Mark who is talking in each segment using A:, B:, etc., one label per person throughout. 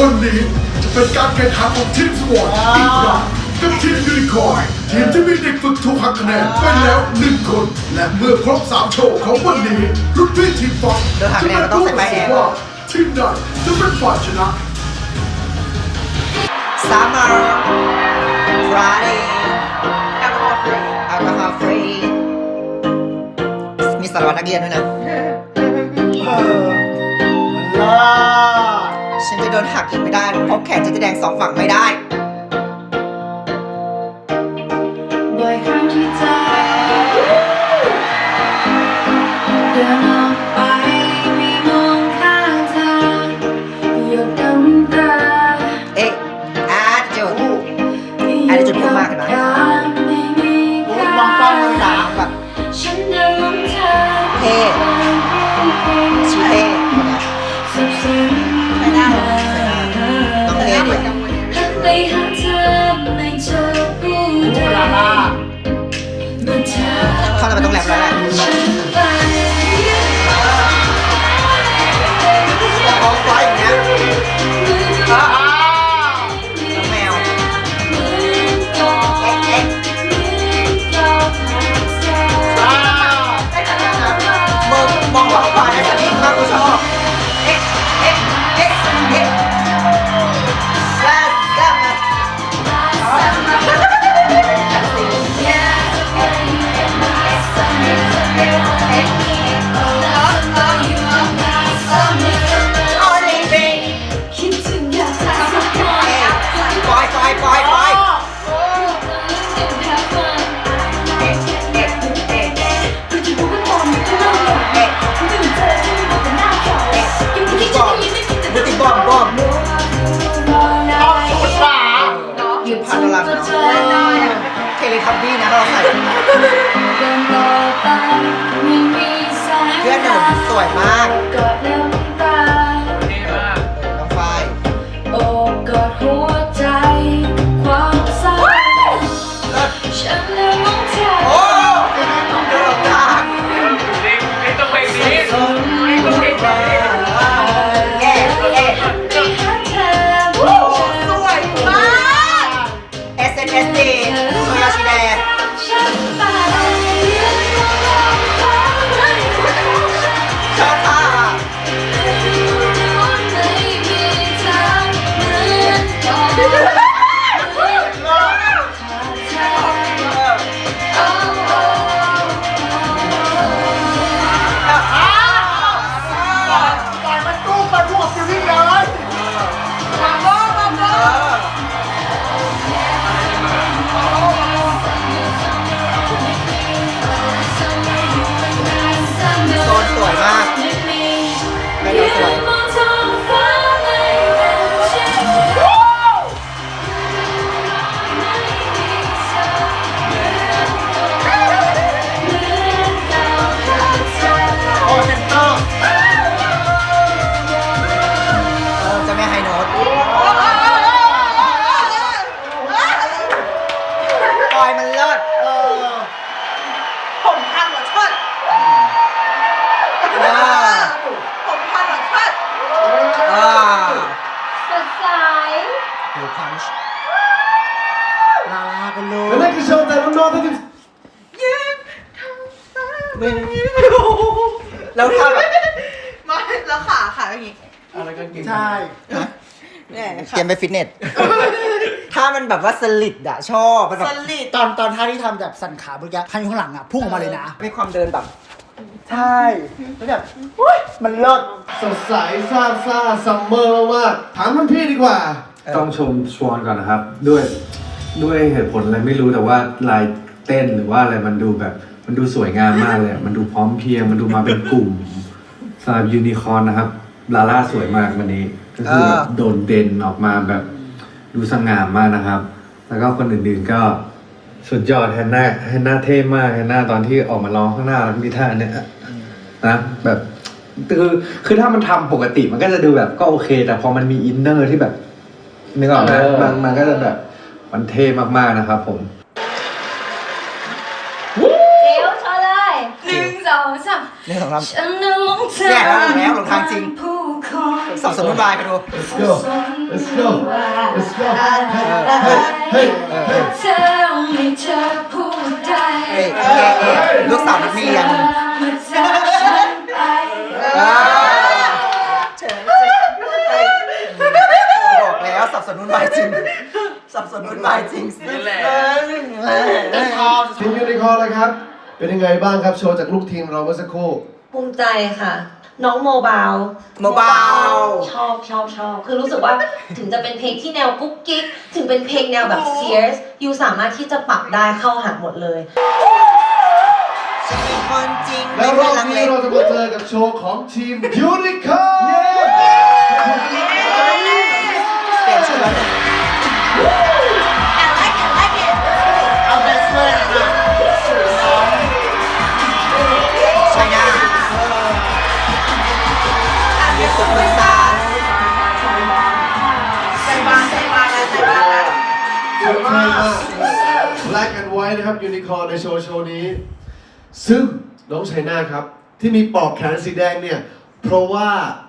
A: วันนี้จะเป็นการแข่งขันของทีมสวอตอีกครั้งกับทีมยูนิคอร์นทีมที่มีเด็กฝึกถูกหักคะแนนไปแล้วหนึ่งคน และเมื่อครบสามโชว์ของวันนี้รุ่นพี่ทีมฟอก
B: เดินหักคะแนนก็ต้องใส่ป้ายแดง
A: ว่าทีมใดจะเป็นฝ่ายชนะ
B: Summer Friday Alcohol free Alcohol free มีสารวัตรนักเรียนด้วยนะ ฉันจะโดนหักอีกไม่ได้ เพราะแขนฉันจะแดงสองฝั่งไม่ได้
C: บ่อยครั้งที่เธอเดินออ
B: พันลังเนาะเทเลทับบี้นะเราใส่เพื่อนหนุ่มสวยมาก
C: ดู
D: พัน
B: ช์ลาลากันเล
A: และ
B: ย
A: นั่นคือโชว์แต่น้องๆทั้งทีม
B: มึงแล้วถ้าแบบ
E: มาแล้วขาขาอย่างงี้
A: ใช่
E: เนี่ย
B: เตรียมไปฟิตเนส ถ้ามันแบบว่าสลิดอะชอบมันแบ
E: ส
B: บ
E: ลิด
F: ตอนตอนท่าที่ทำแบบสั่นขาเมื่อกี้พันอยู่ข้างหลังอะพุ่งออกมาเลยนะ
B: มีความเดินแบบ
F: ใช่แล้วแบบอุ๊ยมันเลิศ
A: สดใสซ่าซ่าซัมเมอร์มากๆถามรุ่นพี่ดีกว่า
G: ต้องชมชวนก่อนนะครับ ด้วยด้วยเหตุผลอะไรไม่รู้แต่ว่าลายเต้นหรือว่าอะไรมันดูแบบ มันดูสวยงามมากเลยอะมันดูพร้อมเพรียง มันดูมาเป็นกลุ่มสำหรับยูนิคอร์นนะครับลาล่าสวยมากวันนี้ก็คือแบบโดดเด่นออกมาแบบ ดูสง่ามากนะครับ แล้วก็คนอื่นๆก็สุดยอดแฮนนาแฮนนาเท่มากแฮนนาตอนที่ออกมาร้องข้างหน้าแล้วมีท่าเนี้ยนะแบบคือคือถ้ามันทำปกติมันก็จะดูแบบก็โอเค แต่พอมันมีอินเนอร์ที่แบบ นึกออกไหมมันมันก็จะแบบมันเท่มากๆนะครับผม
C: เดี๋ยวเธอเลยหนึ่งสองสาม
B: นี่สองลำ
C: ฉันนั้นมองเธอ
B: แย่แล้วแล้วหลงทางจริง
C: ผู้คน
B: สับสนวุ่นวายไปดู
C: สับสน
A: let's go let's go เฮ้ยเฮ้ยเฮ้ย
C: เธอไม่เธอพูดได้
B: เอ้ยเอ้ยเอ้ยลูกสาวนักเรียน
C: มาจากฉันไป
B: อ่าเฉินบอก แล้วสับสนุนไม้จริง สับสนุนไม้จริง
D: นี่แหละ
A: ทีมยูนิคอร์เลยครับ เป็นยังไงบ้างครับโชว์จากลูกทีมเราเมื่อสักครู่
H: ภูมิใจค่ะ น้องโมบาย
B: โมบาย
H: ชอบชอบชอบคือรู้สึกว่าถึงจะเป็นเพลงที่แนวกุ๊กกิ๊กถึงเป็นเพลงแนวแบบ fierce ยูสามารถที่จะปรับได้เข้าหาหมดเลย
B: คนจริง
A: แล้วร
B: ไม่
A: อบ
B: ลังเล
A: นี้เราจะมาเจอกับโชว์ของทีมยูนิคอร์
B: เปลี่ยน ชุดแล้วเนี่ย
E: เอาเบสเลยนะ
B: ใช่นะมีสุดเป็นตา
E: ใจบานใจบานแล้วใจบานแล้ว
A: สวยมาก Black and White นะครับยูนิคอร์ในโชว์โชว์นี้ ซึ่งน้องชัยนาครับ ที่มีปอกแขนสีแดงเนี่ย เพราะว่า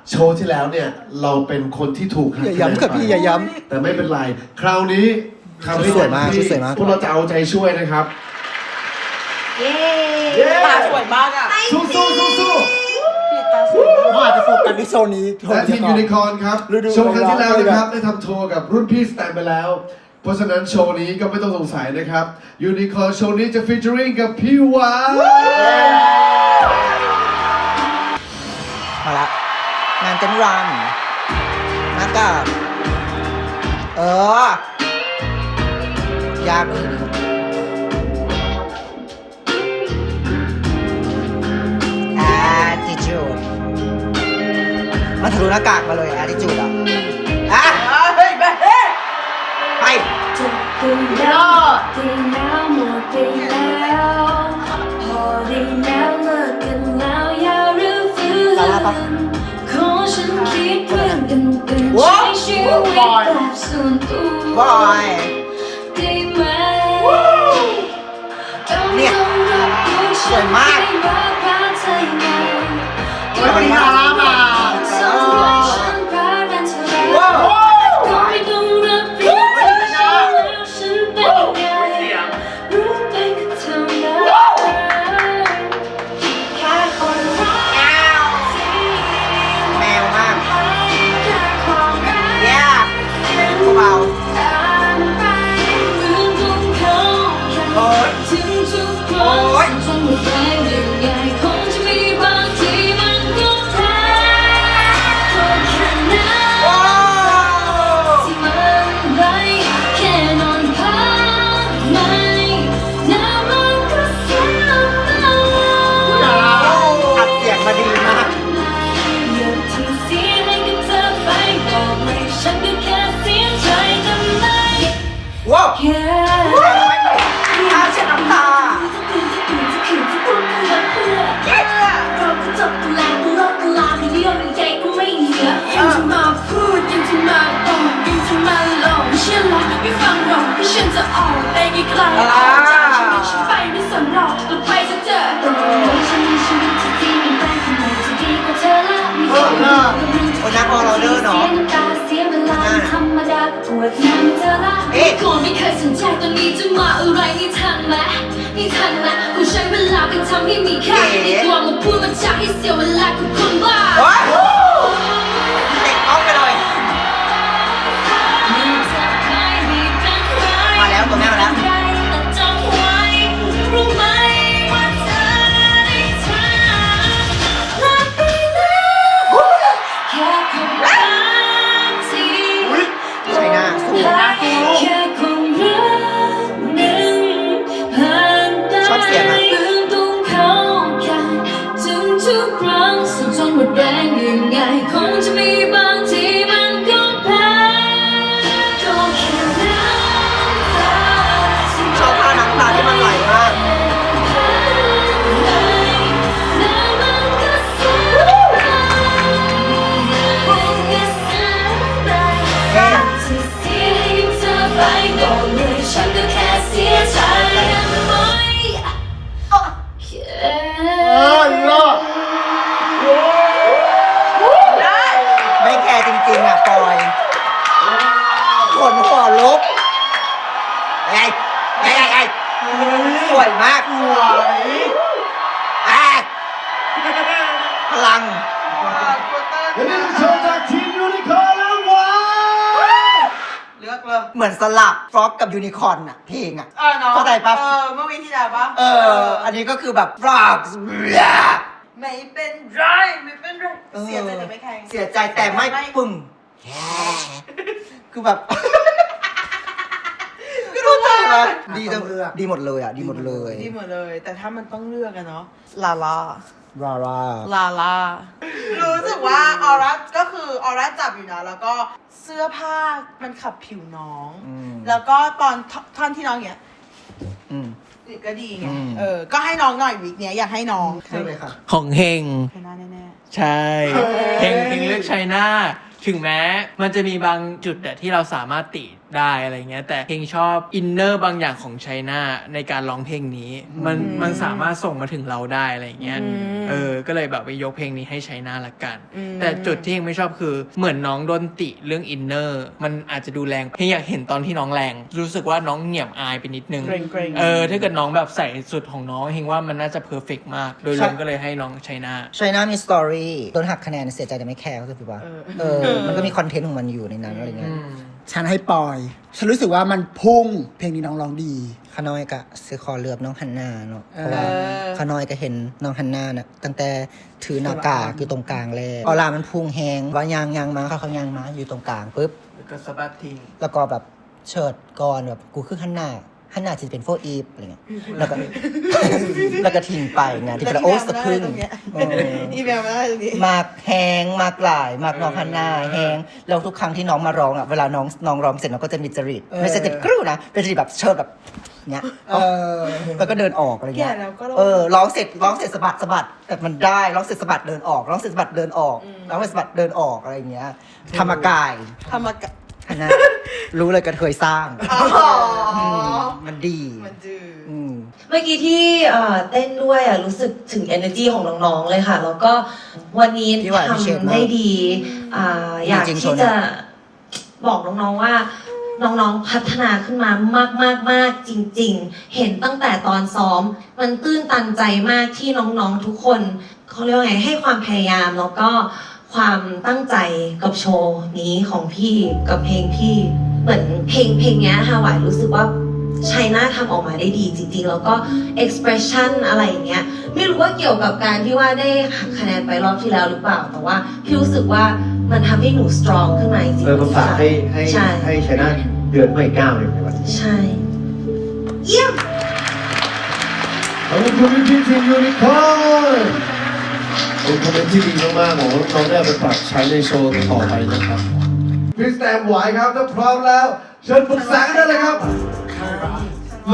A: โชว์ที่แล้วเนี่ย เราเป็นคนที่ถูกหัก
F: อย่าย้ำครับพี่อย่าย้
A: แต่ไม่เป็นไร คราวนี้ทำให้
F: สวยมาก
A: เต็ที่
F: สวยมาก
A: พวกเราจะเอาใจช่วยนะครับ
H: เย้
E: ตาสวยมากอะ
A: สู้สู้สู้สู้ำ
F: น้องอาจจะโฟกัสที่โซนนี้โท
A: และ
F: ษ
A: ทีม
F: ก่อ
A: ยู
F: น
A: นิคอร์นครับ
F: ฤดู
A: โชว์ครั้งที่แล้วนะครับ
F: ร้อนๆ
A: ได้ทำโชว์กับรุ่นพี่สแตนไปแล้ว เพราะฉะนั้นโชว์นี้ก็ไม่ต้องสงสัยนะครับยูนิคอร์นโชว์นี้จะฟีเจอริงกับพี่หวาน
B: มาละงานเต้นรำหน้ากากเออยากเลยแอติจูดมันทะลุหน้ากากมาเลยแอติจูดอะอะ
E: เฮ้ยแม่
B: ไป
C: จบไปแล้วดีแล้วหมดไปแล้วพอได้แล้วา
B: ลาปะ
C: ขอฉันคิดเรื่องกันเป็น
B: ว้า
C: ใช้
B: ว
C: ชีวิตแบบส่วนตัว
B: บอย
C: ได้ไหม
B: เนี่ยสวยมาก
C: วันนี้มาแจะออกไปไกลๆออกจากชีวิตฉันไปไม่สนหรอกหรือไปซะเถอะตรงนี้ฉันมีชีวิตที่ดีมีแฟนคนไหนที่ดีกว่าเธอละมีคนเดียว
B: โอ้ยนักออเราเดอร์เนาะ
C: เสียน้ำตาเสียเวลาธรรมดาปวดน้ำเธอละ
B: เอ๊ะ
C: ก่อนไม่เคยสนใจตอนนี้จะมาอะไรนี่ทันไหมนี่ทันไหมคุณใช้เวลาไปทำให้มีค่าดีกว่ามาพูดมาจาให้เสียเวลากับคนบ้า
B: เลื
C: อก
B: เล
C: ย
E: เห
B: มือนสลับฟล็อกกับยูนิคอร์นอะเพลงอะ
E: เออเนาะ
B: เข้าใจปะ
E: เออเมื่อวีที่แล้วปะ
B: เออ อันนี้ก็คือแบบฟล็อก
E: ไม่เป็นไรไม่เป็นไรเสียใจแต่ไม่แข่ง
B: เสียใจแต่ไม่ปึ้มคือแบบก็รู้ใจไหมดีจังดีหมดเลยอะดีหมดเลย
E: ดีหมดเลย แต่ถ้ามันต้องเลือกอะเนาะลาลา
B: รารา
E: ลาลา รู้สึกว่าออร่าก็คือออร่าจับอยู่นะ แล้วก็เสื้อผ้ามันขับผิวน้อง
B: อืม
E: แล้วก็ตอนทท่อนที่น้องเนี้ย
B: อืม
E: ก็ดีไง
B: อืม
E: เออ ก็ให้น้องหน่อยวิกเนี้ยอยากให้น้อง
B: ใช่เลยค่ะ
D: ของเฮง
E: ใช่หน้าแน่
D: ใช่เฮงเฮงเลือกชัยนาถึงแม้มันจะมีบางจุดอะที่เราสามารถติ ได้อะไรเงี้ยแต่เฮงชอบอินเนอร์บางอย่างของชัยนาในการร้องเพลงนี้ มันมันสามารถส่งมาถึงเราได้อะไรเงี้ยเออก็เลยแบบไปยกเพลงนี้ให้ชัยนาละกัน แต่จุดที่เฮงไม่ชอบคือเหมือนน้องโดนติเรื่องอินเนอร์มันอาจจะดูแรงเฮงอยากเห็นตอนที่น้องแรง รู้สึกว่าน้องเหนียมอายไปนิดนึง
E: ๆเกรงเกรง
D: เออถ้าเกิดน้องแบบใส่สุดของน้องเฮงว่ามันน่าจะเพอร์เฟกมาก โดยรวมก็เลยให้น้องชัยนา
B: ชัยนามีสตอรี่โดนหักคะแนนเสียใจแต่ไม่แคร์ก็คือว่าเออมันก็มีคอนเทนต์ของมันอยู่ในนั้นอะไรเงี้ย
F: ฉันให้ปอย ฉันรู้สึกว่ามันพุ่งเพลงนี้น้องร้องดี
B: ขาน้อยก็ซื้อคอเลือกน้องฮันนาเนาะเพราะว่าขาน้อยก็เห็นน้องฮันนาน่ะตั้งแต่ถือหน้ากากอยู่ตรงกลางเลยออลามันพุ่งแหงว่ายางยางมาเขาเขายางมาอยู่ตรงกลางปุ๊บ
D: แล้วก็สะบัดทิ้ง
B: แล้วก็แบบเชิดก่อนแบบกูคือฮันนา ฮันนาจะเป็นโฟอีฟอะไรเงี้ยแล้วก็ แล้วก็ทิ้งไปไงที่เป็นโอ๊ตสะพรึง
E: ตรงเนี้ย
B: เออ
E: อีเมลมาได้ตรงนี้
B: มากแหงมากหลายมากน้องฮันนาแหงแล้วทุกครั้งที่น้องมาร้องอะเวลาน้องน้องร้องเสร็จน้องก็จะมีจริต
F: เออ
B: ไม่ใช่จริตกรูนะเป็นจริตแบบเชิดแบบเนี้ย
F: เออ
B: แล้วก็เดินออกอะไรเงี้ย
E: แก่แล้วก็ร้อง
B: เออร้องเสร็จร้องเสร็จสะบัดสะบัดแต่มันได้ร้องเสร็จสะบัดเดินออกร้องเสร็จสะบัดเดินออกร้องเสร็จสะบัดเดินออกอะไรเงี้ยธรรมกาย
E: ทำมากะ
B: ฮันนารู้เลยกระเทยสร้าง
E: อ๋อ
B: มมันดี
E: มันจืด
B: อืม
H: เมื่อกี้ที่เอ่อเต้นด้วยอะรู้สึกถึง energy ของน้องๆเลยค่ะ แล้วก็วันนี้
B: พี่หวายพี่เชษมาก
H: ทำได้ดีอ่าอยาก
B: จริงๆ
H: ที่
B: โชว์เนี่
H: จะ
B: ย
H: บอกน้องๆว่า น้องๆพัฒนาขึ้นมามากๆๆจริง ๆ เห็นตั้งแต่ตอนซ้อม มันตื้นตันใจมากที่น้องๆทุกคนเขาเรียกว่าไงให้ความพยายามแล้วก็ ความตั้งใจกับโชว์นี้ของพี่กับเพลงพี่ เหมือนเพลงเพลงเนี้ยฮาวายรู้สึกว่าชัยนาทำออกมาได้ดีจริงๆ แล้วก็ expression อะไรอย่างเงี้ย ไม่รู้ว่าเกี่ยวกับการที่ว่าได้หักคะแนนไปรอบที่แล้วหรือเปล่า แต่ว่าพี่รู้สึกว่ามันทำให้หนู strong ขึ้นมาจริงๆ
G: เออมันฝากให้ให้
H: ใช่
G: ให้ชนะเดือนไม่ก้าวเลยในวันนี้
H: ใช่ เยี่ยม
A: ขอบคุณพี่ทีมยูนิคอร์น เป็นคอมเมนต์ที่ดีมากๆของน้องได้เอาไปปรับใช้ในโชว์ต่อไปนะครับพี่สแตมไหวครับถ้าพร้อมแล้ว เชิญปรึกษากันได้เลยครับ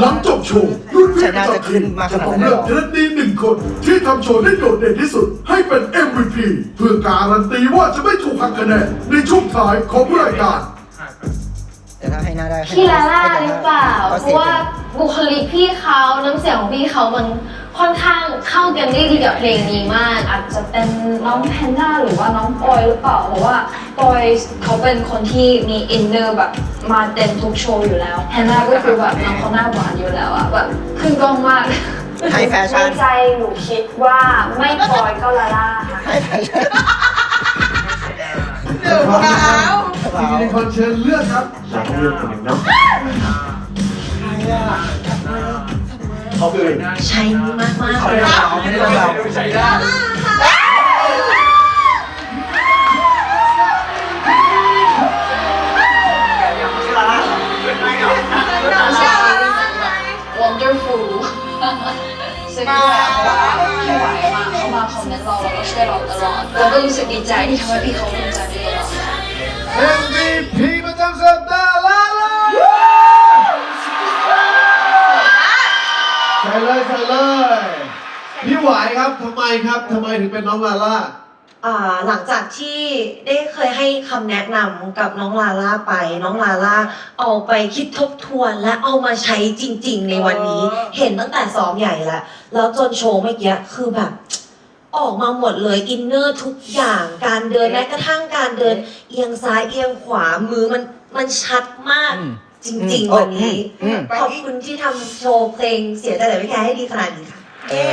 A: หลังจบโชว์รุ่นพี่
B: ชนะจะขึ้นมาข
A: จะ
B: นาด
A: ต้อ
B: นั้
A: ง
B: นเลย
A: เลื
B: เห
A: อ
B: ร
A: ก
B: อ
A: เทรนนีหนึ่งคนที่ทำโชว์ได้โดดเด่นที่สุด ให้เป็น MVP เพื่อการันตีว่าจะไม่ถูกหักคะแนนในช่วงท้ายของรายการ
B: แต่ถ้าให้หน้าได้
C: พี่ลาล่าหรือเปล่า
B: ก็
C: เพ
B: สีย
C: ราะว่าบุคลิกพี่เขาน้ำเสียงของพี่เขามัน ค่อนข้างเข้ากันได้ดีกับเพลงนี้มาก อาจจะเป็นน้องแพนด้าหรือว่าน้องปอยหรือเปล่าเพราะว่าปอยเขาเป็นคนที่มีอินเนอร์แบบมาเต็มทุกโชว์อยู่แล้วแพนด้าก็คือแบบน้องเขาหน้าหวานอยู่แล้วอะแบบขึ้นกล้องมาก
B: ไฮแฟชั่น
C: ในใจหนูคิดว่าไม่ปอยก็ลาล่าค่ะ
B: ให้แฟชั่น
E: เดี๋ยวแล้ว
A: ทีมยูนิคอร์นเชิญเลือกครับ
G: หลังเรื่องคนหนึ่งเนาะ เขาคือ
H: ใช่มากมากเลย
B: ไม่ได้เราไม่ได้เรา
D: ใช้ได้
C: wonderful ซึ่งที่แบบว่าพี่ไหวมาเขามาคอมเมนต์เราแล้วก็ช่วยเราตลอดแล้วก็รู้สึกดีใจที่ทำให้พี่เขาภูมิใจไปตลอด
A: MVP ประ หวายครับทำไมครับทำไมถึงเป็นน้องลาล่า
H: อ่าหลังจากที่ได้เคยให้คำแนะนำกับน้องลาล่าไป น้องลาล่าเอาไปคิดทบทวนและเอามาใช้จริง ๆ ในวันนี้เห็นตั้งแต่ซ้อมใหญ่แล้วแล้วจนโชว์เมื่อกี้คือแบบ ออกมาหมดเลยอินเนอร์ทุกอย่างการเดินแม้กระทั่งการเดิน เอียงซ้ายเอียงขวามือมันมันชัดมากจริง
C: อืม
H: ๆวันนี้
C: อืม
H: ขอบคุณที่ทำโชว์เพลงเสียใจแต่ไม่แคร์ให้ดีขนาดนี้ค่ะ
B: เย้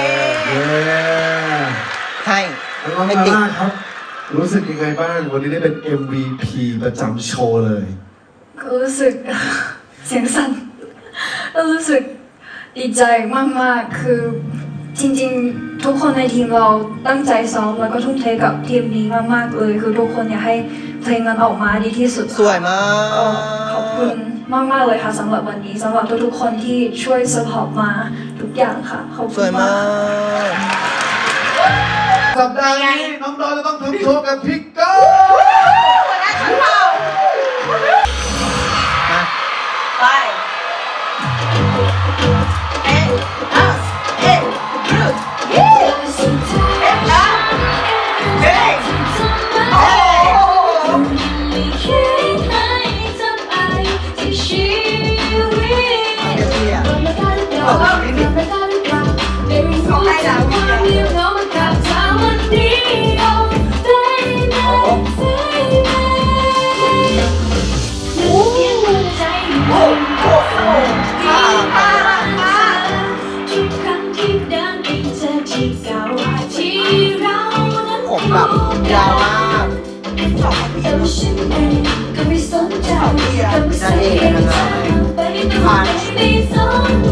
C: ให้
I: น้อง
C: ไม่
I: ลา
C: ติด
I: ล่าครับ รู้สึกยังไงบ้าง วันนี้ได้เป็น MVP ประจำโชว์เลย
J: ก็รู้สึก เสียงสั่นแล้วรู้สึกดีใจมาก ๆ คือจริง ๆ ทุกคนในทีมเราตั้งใจซ้อมแล้วก็ทุ่มเทกับทีมนี้มาก ๆ เลย คือทุกคนอยากให้เพลงมันออกมาดีที่สุดค่ะ
C: สวยมา
J: เอ่อกขอบคุณมาก ๆ เลยค่ะสำหรับวันนี้สำหรับทุก ๆ คนที่ช่วยสปอร์ตมา ทุกอย่างค่ะขอบ
C: ส
J: คุ
C: วย
J: ณ
C: มามา
J: ก
C: ก
I: สัปดาห์นี้น้องดอยจะต้องทำโชว์กับพิกเกอร์
E: หัวหน้าชั้นเผ่า
C: มา
E: ไป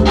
C: แ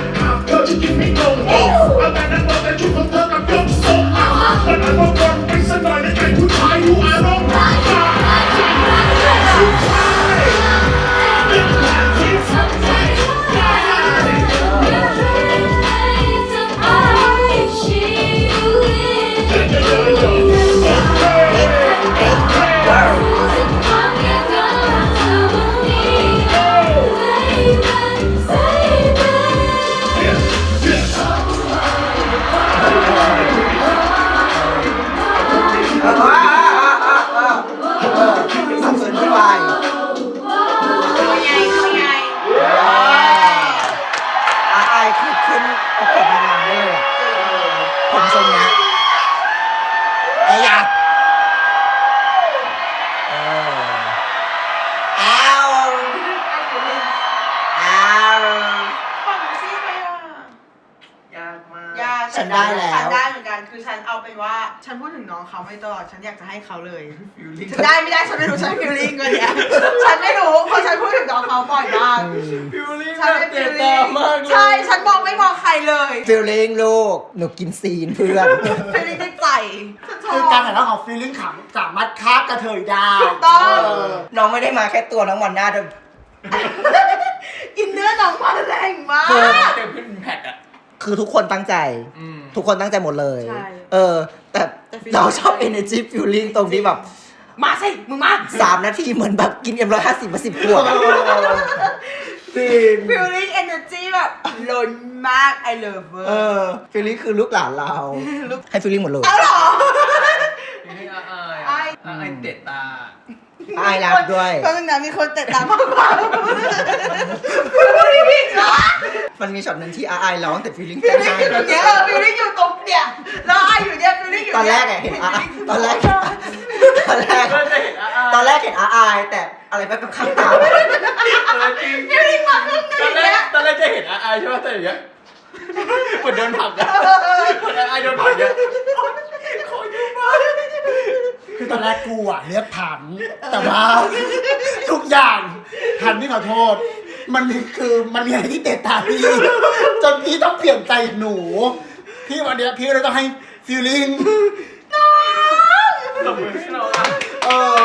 C: ดฉัน
E: อยากจะให้เขาเลยฉันได้ไม่ได้ฉันไม่รู้ฉันฟิลลิ่งกันเนี่ยฉันไม่รู้เพราะฉันพูดถึงน้องเขาบ่อยมาก
D: ฟิลลิ่ง
E: ฉัน
D: แบบ
E: ไม่
D: เจ็
E: ฟิ
D: บ
E: ล
D: ตา
E: ลิ่ง
D: มากเลย
E: ใช่ฉันมองไม่มองใครเลย
C: ฟิลลิ่งลูกหนูกินซีนเพื่อน
E: ฟิลลิ่งในใจฉันชอ
F: คือการ
E: บ
F: ถ่ายทอดของฟีลลิ่งขำสามารถคาบกระเทยได้
E: ถูกต้อง
F: เออ
C: น้องไม่ได้มาแค่ตัวน้องวันหน้าด้วย
E: อินเนอร์น้องมาแรงมาก
C: คือ
D: เต็มขึ้นแพคอะ
C: คือทุกคนตั้งใจ
D: อืม
C: ทุกคนตั้งใจหมดเลย
E: ใช่
C: เออ แต่
E: แต่ feeling
C: เราชอบ energy feeling ตรงที่แบบ
E: มาสิ มึงมา
C: สามนาทีเหมือนแบบกินเอ็มร้อยห้าสิบมาสิบขวดอะ
B: จริง
E: ฟิลลิ่งเอเนอร์จีแบบล้นมาก I love เวอ
B: เอ
E: ร์
B: อฟิลลิ่งคือลูกหลานเรา ให้ฟิลลิ่งหมดเลย
E: เอาเหรอ
D: นี่อาย
E: อาย
D: อายเตะตา
B: อายรับด้วย
E: ตอนนั้นมีคนเตะตามมากกว่าไม่ผิดเหรอ
B: มันมีช็อตหนึ่งที่อาอายร้องแต่ฟิลลิ่ง
E: ฟิ
B: เต้
E: ล
B: น
E: ลิ่ง
B: ให้
E: อยู่ตรงเนี้ยเออฟิลลิ่งอยู่ตรงเนี่ยแล้วไออยู่เนี่ยฟิลลิ่งอยู่
B: ตอนแร
E: เนี่ย
B: กอะเห็นอาตอนแรกตอนแรก
D: ก็จะเห็นอาย
B: ตอนแรกเห็นอาอายแต่อะไรไปกับข้างตา
D: เออจริงตอนแรกตอนแรกจะเห็นอายใช่ไหมแต่อย่างเงี้ยเหมือนโดนผลักอะเหมือนอายโดนผลักเนี่ย
F: คือตอนแรกกูอะเรียกผัน แต่ว่าทุกอย่างผันพี่ขอโทษ มันคือมันมีอะไรที่เตะตาพี่จนพี่ต้องเปลี่ยนใจหนู พี่วันเนี้ยพี่เลยต้องให้ฟีลลิ่ง
D: ตบมือให้เราอะ
F: เออ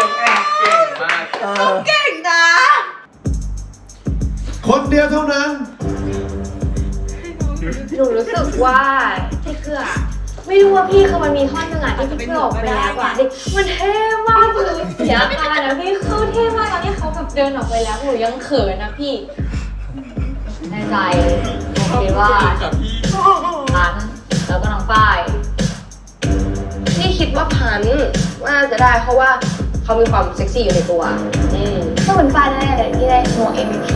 D: เก่งมาก
B: เออ
E: เก่งนะ
I: คนเดียวเท่านั้น
K: หนูรู้สึกว่าพี่เกือ ไม่รู้ว่าพี่คือมันมีท่อนหนึ่งอะที่พี่เกือออกไปแล้วอะเด็กมันเท่มากคือเสียอาการนะพี่คือเท่มากตอนที่เขาแบบเดินออกไปแล้วหนูยังเขินนะพี่ในใจผมคิดว่า
D: กับพี่
K: พันแล้วก็น้องฝ้าย
L: นี่คิดว่าพันว่าจะได้เพราะว่าเขามีความเซ็กซี่อยู่ในตัว อืม
K: ก็เป็นฝ้ายแน่ๆเลยที่ได้หมวก MVP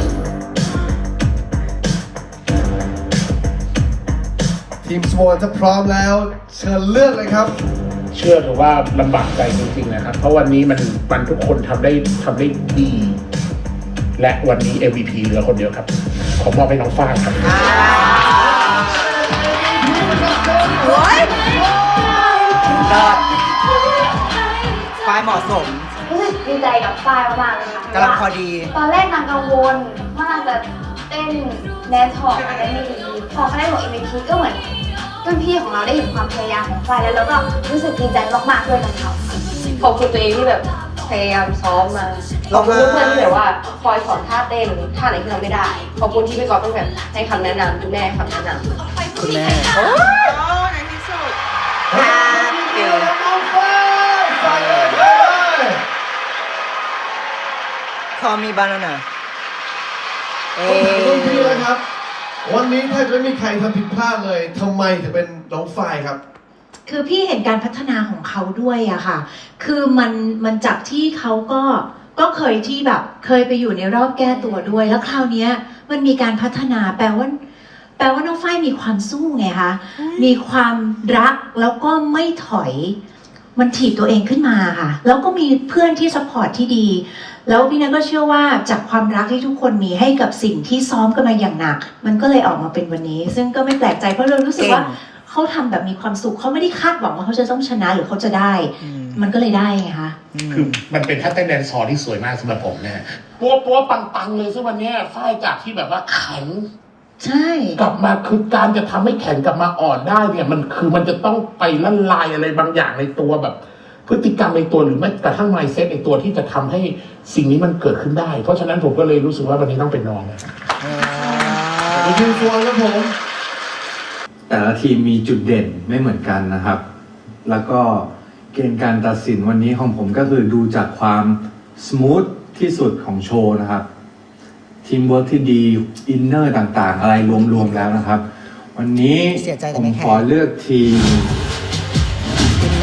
I: ทีมสวอนถ้าพร้อมแล้ว เชิญเลือกเลยครับ
M: เชื่อเถอะว่าลำบากใจจริงๆนะครับ เพราะวันนี้มันมันทุกคนทำได้ทำได้ดี และวันนี้ MVP เหลือคนเดียวครับ ขอมอบให้น้องฟ้างครับ
B: เลิศฝ่ายเหมาะสม
K: รู้สึกดีใจกับฝ้ายมากๆเลยค่ะ
B: กำลังพอดี
K: ตอนแรกนางกังวลว่านางจะ เต้นแดนซ์ถอดอะไรได้ไม่ดีพอเขาได้หมวก MVP ก็เหมือนรุ่นพี่ของเราได้เห็นความพยายามของฝ้ายแล้วเราก็รู้สึกดีใจมากๆด้วยกับเขา
L: ขอบคุณตัวเองที่แบบพยายามซ้อมมา
B: ล
L: ข
B: อ
L: งบ
B: มา
L: คุณเพื่อนๆที่แบบว่าคอยสอนท่าเต้นท่าไหนที่เราไม่ได้ ขอบคุณที่พี่กอล์ฟต้องแบบให้คำแนะนำคุณแม่คำแนะนำ
B: คุณแม่
E: ในที่สุด
B: คอมีบานาน่า เอ
I: ผมถามรุ่นพี่เลยครับ วันนี้แทบจะไม่มีใครทำผิดพลาดเลยทำไมถึงเป็นน้องฝ้ายครับ
H: คือพี่เห็นการพัฒนาของเขาด้วยอะค่ะ คือมันมันจากที่เขาก็ก็เคยที่แบบ เคยไปอยู่ในรอบแก้ตัวด้วย แล้วคราวเนี้ยมันมีการพัฒนาแปลว่า แปลว่าน้องฝ้ายมีความสู้ไงคะ มีความรักแล้วก็ไม่ถอย มันถีบตัวเองขึ้นมาค่ะ แล้วก็มีเพื่อนที่สปอร์ตที่ดี แล้วพี่นัทก็เชื่อว่าจากความรักที่ทุกคนมีให้กับสิ่งที่ซ้อมกันมาอย่างหนัก มันก็เลยออกมาเป็นวันนี้ ซึ่งก็ไม่แปลกใจเพราะเรารู้สึกว่า
B: เก่ง
H: เขาทำแบบมีความสุขเขาไม่ได้คาดหวังว่าเขาจะต้องชนะหรือเขาจะได้ มันก็เลยได้ไงคะ
M: คือมันเป็นท่าเต้นแดนซอร์ที่สวยมากสำหรับผมนะฮะปัวปัวปังปังๆเลยซึ่งวันเนี้ยฝ้ายจากที่แบบว่าแข็ง
H: ใช่
M: กลับมาคือการจะทำให้แข็งกลับมาอ่อนได้เนี่ย มันคือมันจะต้องไปละลายอะไรบางอย่างในตัวแบบ พฤติกรรมในตัวหรือแม้กระทั่ง mindset ในตัวที่จะทำให้สิ่งนี้มันเกิดขึ้นได้ เพราะฉะนั้นผมก็เลยรู้สึกว่าวันนี้ต้องเป็นน้องนะ
I: ขอบคุณทีมสวอนครับผม
G: แต่ละทีมมีจุดเด่นไม่เหมือนกันนะครับ แล้วก็เกณฑ์การตัดสินวันนี้ของผมก็คือดูจากความส o t h ที่สุดของโชว์นะครับทีมเวิร์กที่ดีอินเนอร์ต่างๆ อะไรรวมๆแล้วนะครับ วันนี้
B: เสียใจแต่
G: ผม
B: ไม่แคร์
G: ขอเลือกทีม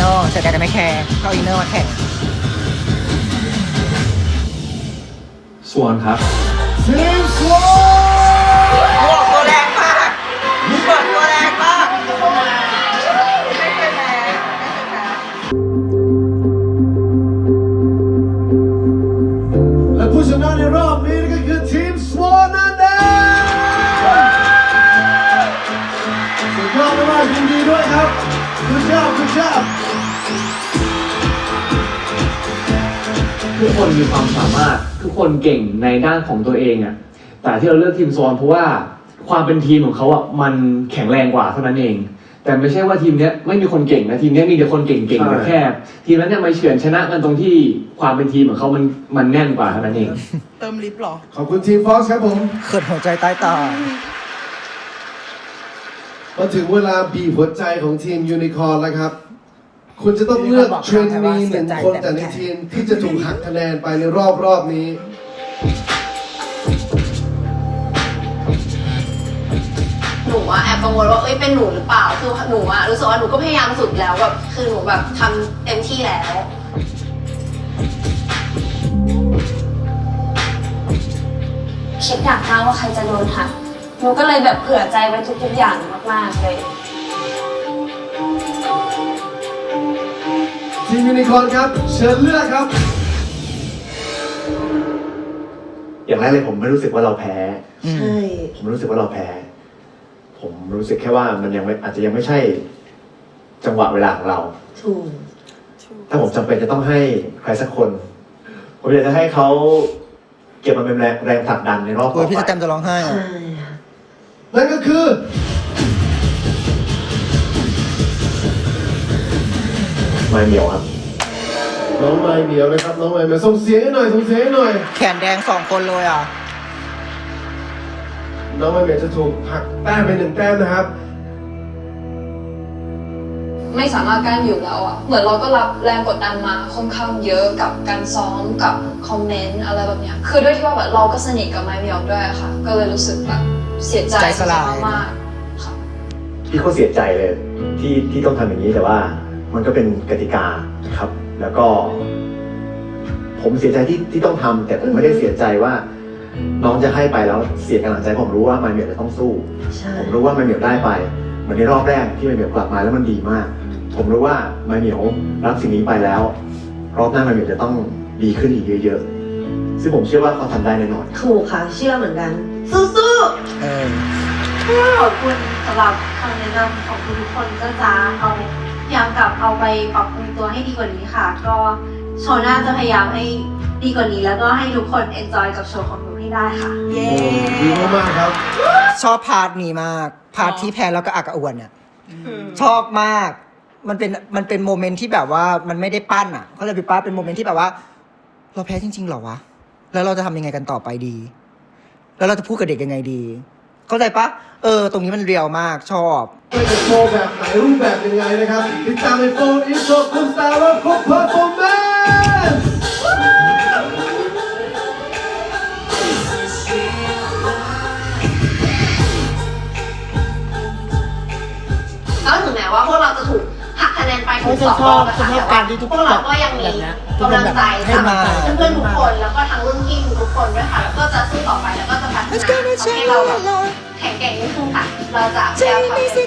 B: อินเนอร์เสียใจแต่ไม่แคร์เขาอินเนอร์มาแข่ง
G: ส่วนครับ
I: ทีมสวอน
B: บวกตัวแรงมากบวกตัวแรงมาก
E: ไม่เคยแพ้ไม่เคยแพ้
I: และผู้ชนะในรอบนี้ก็คือทีมสวอนนั่นเองสุดยอดมากยินดีด้วยครับ Good job Good job
N: ทุกคนมีความสามารถทุกคนเก่งในด้านของตัวเองอะแต่ที่เราเลือกทีมโซนเพราะว่าความเป็นทีมของเขาอะมันแข็งแรงกว่าเท่านั้นเอง แต่ไม่ใช่ว่าทีมเนี้ยไม่มีคนเก่งนะทีมเนี้ยมีแต่คนเก่งๆ
G: ใช่
N: แต่แค่ทีมนั้นเนี่ยมาเฉือนชนะกันตรงที่ความเป็นทีมของเขามันมันแน่นกว่าเท่านั้นเอง
E: เติมลิฟต์เหรอ
I: ขอบคุณทีมฟ็อกซ์ครับผม
B: เขินหัวใจใต้ตา
I: มาถึงเวลาบีบหัวใจของทีมยูนิคอร์นแล้วครับ คุณจะต้องเลือกเทรนนีหนึ่งคนจากในทีมที่จะถูกหักคะแนนไปในรอบรอบนี้
L: นูอะแอบกังวลว่าเอ้ยเป็นหนูหรือเปล่าคือหนูอะรู้สึกว่าหนูก็พยายามสุดแล้วแบบคือหนูแบบทำเต็มที่แล้ว
K: คิดหนักมากว่าใครจะโดนหักหนูก็เลยแบบเผื่อใจไว้ทุกๆอย่างมากๆเลย
I: ทีมยูนิคอร์นครับ เชิญเลือกครับ
O: อย่างแรกเลยผมไม่รู้สึกว่าเราแพ้
B: อืม
F: ใช่
O: ผมรู้สึกว่าเราแพ้ ผมรู้สึกแค่ว่ามันยังไม่อาจจะยังไม่ใช่ จังหวะเวลาของเรา
F: ถูก
O: ถ้าผมจำเป็นจะต้องให้ใครสักคน ผมอยากจะให้เขาเก็บมันเป็นแรงแรงผลักดันในรอบ
B: โอ้
O: ต่
B: ย
O: อ
B: พี่สแต
O: ไป
B: มจะร้องไห้อะ
F: ใช่
I: นั่นก็คือ
O: ม่เหนียวครับ
I: น้องไม้เหนียวนะครับ น้องไม้มาส่งเสียงให้หน่อยส่งเสียงให้หน่อย
B: แขนแดงสองคนเลยอะ
I: น้องไม้เหนียวจะถูกหักแต้มไปหนึ่งแต้มนะครับ
K: ไม่สามารถกั้นอยู่แล้วอะเหมือนเราก็รับแรงกดดันมาค่อนข้างเยอะกับการซ้อมกับคอมเมนต์อะไรแบบเนี้ย คือด้วยที่ว่าแบบเราก็สนิทกับไมค์เมียวด้วยค่ะ ก็เลยรู้สึกแบบเสียใจ
B: ใจสลาย
K: มากๆค่ะ
O: พี่เขาเสียใจเลย ที่ที่ต้องทำอย่างนี้แต่ว่า มันก็เป็นกติกาครับ แล้วก็ ผมเสียใจที่ที่ต้องทำแต่ผมไม่ได้เสียใจว่า น้องจะให้ไปแล้วเสียกำลังใจผมรู้ว่ามันเหมียวจะต้องสู้
F: ใช่
O: ผมรู้ว่ามันเหมียวได้ไป เหมือนในรอบแรกที่มันเหมียวกลับมาแล้วมันดีมาก ผมรู้ว่ามันเหมียวรับสิ่งนี้ไปแล้ว รอบหน้ามันเหมียวจะต้องดีขึ้นอีกเยอะๆซึ่งผมเชื่อว่าเขาทำได้แน่นอน
F: ถูกค่ะ เชื่อเหมือนกัน สู้
B: เออ
K: ขอบคุณสำหรับคำแนะนำของทุกคนก็จะเอา พยายามกลับเอาไปปรับปรุงตัวให้ดีกว่านี้ค่ะ ก็โชว์หน้าจะพยายามให้ดีกว่านี้ แล้วก็ให้ทุกคนเอนจอยกับโชว์ของหนูให้ได้ค่ะ
E: เย้
I: ดีมากๆครับ
B: ชอบพาร์ทนี้มาก พาร์ทที่แพ้แล้วก็อักกระอ่วนเนี่ยชอบมาก มันเป็นมันเป็นโมเมนต์ที่แบบว่ามันไม่ได้ปั้นอะเขาเลยพี่ป้าเป็นโมเมนต์ที่แบบว่า เราแพ้จริงๆเหรอวะแล้วเราจะทำยังไงกันต่อไปดี แล้วเราจะพูดกับเด็กยังไงดี เข้าใจปะเออ ตรงนี้มันเรียวมากชอบ
I: ไม่จะโชว์แบบไหนรูปแบบยังไงนะครับ ติดตามในโฟนอินโทรคุณสตาร์และครบเพอร์ฟอร์แมนซ์
L: แล้วถึงแม้ว่าพวกเรา
F: เขาจะ
L: สอง
F: ช
L: ร
F: อ
L: อ
F: บบ
L: นะคะ
F: ชอบการที่ทุก
L: พวกเราก็ยังมี
F: แบบเนี้ย
L: กำลังใจ
B: ให้
L: จาก
B: มา
L: เพื่อนๆทุกคนแล้วก็ทั้งรุ่นพี่ทุกคนด้วยค่ะแล้วก็จะสู้ต่อไปแล้วก็จะพัฒนาทำให้เราแบบแข็งแกร่งยิ่งขึ้นค่ะเราจะพยายาม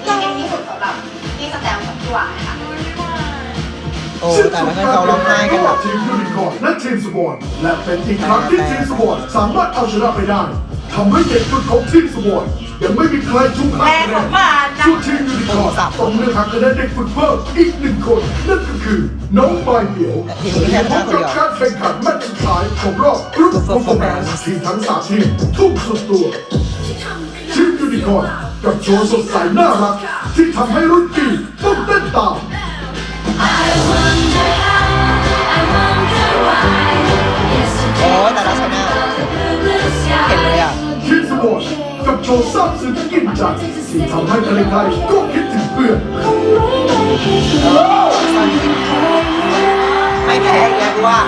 L: ทำให้ดีที่สุดสำหรับพี่สแตมกับพี่หวายค่ะ
B: โอ้แต่ละคนเขาร้องไห้กันแบบ
A: ทีมยูนิคอร์นและทีมสวอนและเป็นอีกครั้งที่ทีมสวอนสามารถเอาชนะไปได้ทำให้เด็กฝึกของทีมสวอน ยังไม่มีใครชุกหักคะแนนส่วนทีมยูนิคอร์นต้องเลือกหักคะแนนเด็กฝึกเพิ่มอีกหนึ่งคน นั่นก็คือ น้องใบเหมียวที่พบกับการแข่งขันแมตช์สุดท้ายของรอบกรุ๊ปเปอร์ฟอร์แมนซ์ทีมทั้งสามทีมทุ่มสุดตัวทีมยูนิคอร์นกับโชว์สดใสน่ารัก ที่ทำให้รุ่นพี่ต้องเต้นตาม
B: โอ้แต่ละชนะเห็นเลยอะ
A: ทีมสปอร์ต กับโชว์ซาบซึ้งกินใจที่ทำให้ใครๆก็คิดถึงเพื่อน
B: ไม่แพ้อีกแล้วกูว่า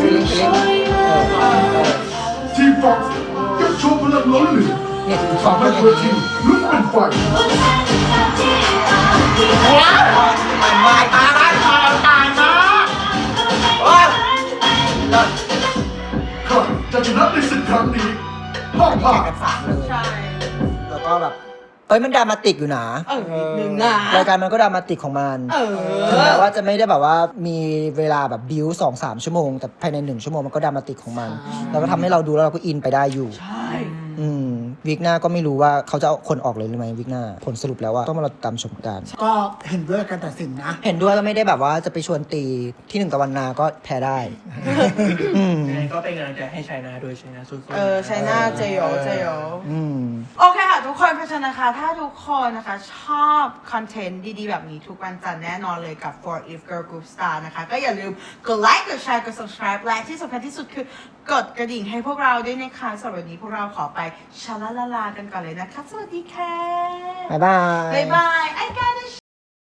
B: ฟีลิ่งฟีลิ่งเออเออ
A: ทีมฟ็อกซ์กับโชว์พลังล้นเหลือ
B: เนี่ยถึงฟ
A: ทำให้เวทีลุกเป็นไฟ
B: มันวายตาบ้านตายตายนะโอ้ย
A: ใคร จะชนะในศึกครั้งนี้ห้องผ่า
B: แข่งกันสามเลย
E: ใช่
B: แล้วก็แบบ เอ้ยมันดรามาติกอยู่นะ
E: เออนิดนึงนะ
B: รายการมันก็ดรามาติกของมัน
E: เอ
B: ถึง
E: อ
B: แม้ว่าจะไม่ได้แบบว่ามีเวลาแบบบิวสองสามชั่วโมง แต่ภายในหนึ่งชั่วโมงมันก็ดรามาติกของมัน แล้วก็ทำให้เราดูแล้วเราก็อินไปได้อยู่
E: ใช่
B: อืม วิกหน้าก็ไม่รู้ว่าเขาจะเอาคนออกเลยหรือไม่วิกหน้า ผลสรุปแล้วว่าต้องมาเราตามชมกัน
F: ก็เห็นด้วยกับการตัดสินนะ
B: เห็นด้วยก็ไม่ได้แบบว่าจะไปชวนตีที่หนึ่งตะวันนาก็แพ้ได้ อืม
D: ยังไงก็เป็นกำลังใจให้ชัยนาด้วยชัยนาสู้ๆ
E: เออใช่หน้าเจโยเจโย
B: อืม
E: โอเคค่ะ ทุกคนเพราะฉะนั้นนะคะ ถ้าทุกคนนะคะชอบคอนเทนต์ดีๆ แบบนี้ทุกวันจันทร์แน่นอนเลยกับ For If Girl Group Star นะคะ ก็อย่าลืมกดไลค์ กดแชร์ กด subscribe และที่สำคัญที่สุดคือกดกระดิ่งให้พวกเราด้วยนะคะสำหรับวันนี้พวกเราขอไปชาลาลาลากันก่อนเลยนะคะ สวัสดีค่ะ
B: บ๊ายบาย
E: บ๊ายบายไอ้กัน